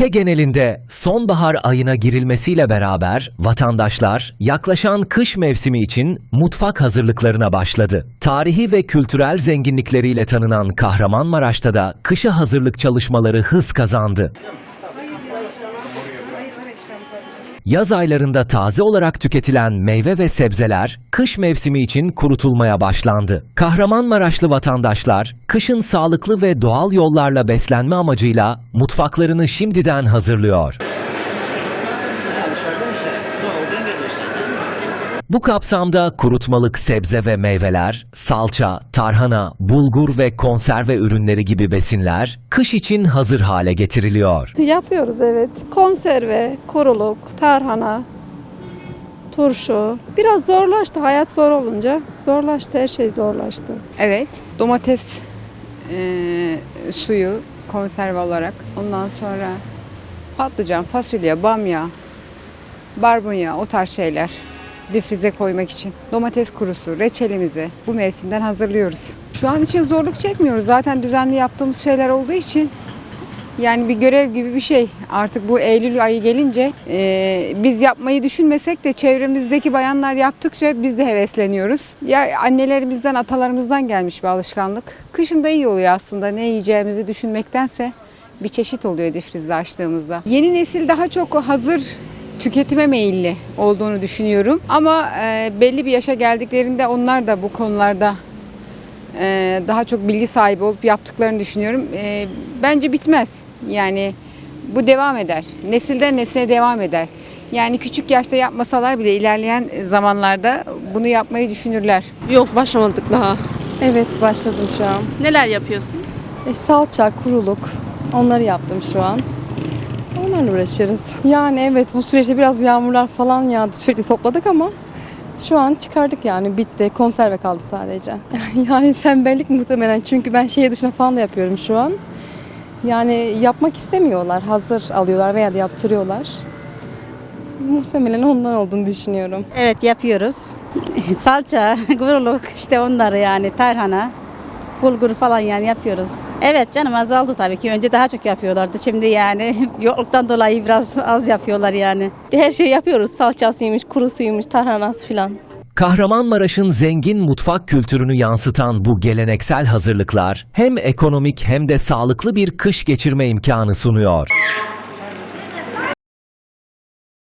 Ülke genelinde sonbahar ayına girilmesiyle beraber vatandaşlar yaklaşan kış mevsimi için mutfak hazırlıklarına başladı. Tarihi ve kültürel zenginlikleriyle tanınan Kahramanmaraş'ta da kışa hazırlık çalışmaları hız kazandı. Yaz aylarında taze olarak tüketilen meyve ve sebzeler kış mevsimi için kurutulmaya başlandı. Kahramanmaraşlı vatandaşlar kışın sağlıklı ve doğal yollarla beslenme amacıyla mutfaklarını şimdiden hazırlıyor. Bu kapsamda kurutmalık sebze ve meyveler, salça, tarhana, bulgur ve konserve ürünleri gibi besinler kış için hazır hale getiriliyor. Yapıyoruz evet. Konserve, kuruluk, tarhana, turşu. Biraz zorlaştı. Hayat zor olunca zorlaştı. Her şey zorlaştı. Evet, domates eee, suyu konserve olarak. Ondan sonra patlıcan, fasulye, bamya, barbunya o tarz şeyler difrize koymak için. Domates kurusu, reçelimizi bu mevsimden hazırlıyoruz. Şu an için zorluk çekmiyoruz. Zaten düzenli yaptığımız şeyler olduğu için yani bir görev gibi bir şey. Artık bu Eylül ayı gelince eee, biz yapmayı düşünmesek de çevremizdeki bayanlar yaptıkça biz de hevesleniyoruz. Ya annelerimizden, atalarımızdan gelmiş bir alışkanlık. Kışın da iyi oluyor aslında ne yiyeceğimizi düşünmektense bir çeşit oluyor difrizde açtığımızda. Yeni nesil daha çok hazır tüketime meyilli olduğunu düşünüyorum. Ama eee, belli bir yaşa geldiklerinde onlar da bu konularda e, daha çok bilgi sahibi olup yaptıklarını düşünüyorum. E, Bence bitmez. Yani bu devam eder. Nesilden nesile devam eder. Yani küçük yaşta yapmasalar bile ilerleyen zamanlarda bunu yapmayı düşünürler. Yok başlamadık daha. Evet başladım şu an. Neler yapıyorsun? E, salça, kuruluk onları yaptım şu an. Onlarla uğraşıyoruz. Yani evet bu süreçte biraz yağmurlar falan yağdı sürekli topladık ama şu an çıkardık yani bitti. Konserve kaldı sadece. yani tembellik muhtemelen çünkü ben şehir dışına falan da yapıyorum şu an. Yani yapmak istemiyorlar. Hazır alıyorlar veya da yaptırıyorlar. Muhtemelen ondan olduğunu düşünüyorum. Evet yapıyoruz. Salça, kuruluk işte onları yani tarhana, bulgur falan yani yapıyoruz. Evet canım azaldı tabii ki. Önce daha çok yapıyorlardı. Şimdi yani yokluktan dolayı biraz az yapıyorlar yani. Her şeyi yapıyoruz. Salçasıymış, kurusuymuş, tarhanası filan. Kahramanmaraş'ın zengin mutfak kültürünü yansıtan bu geleneksel hazırlıklar hem ekonomik hem de sağlıklı bir kış geçirme imkanı sunuyor.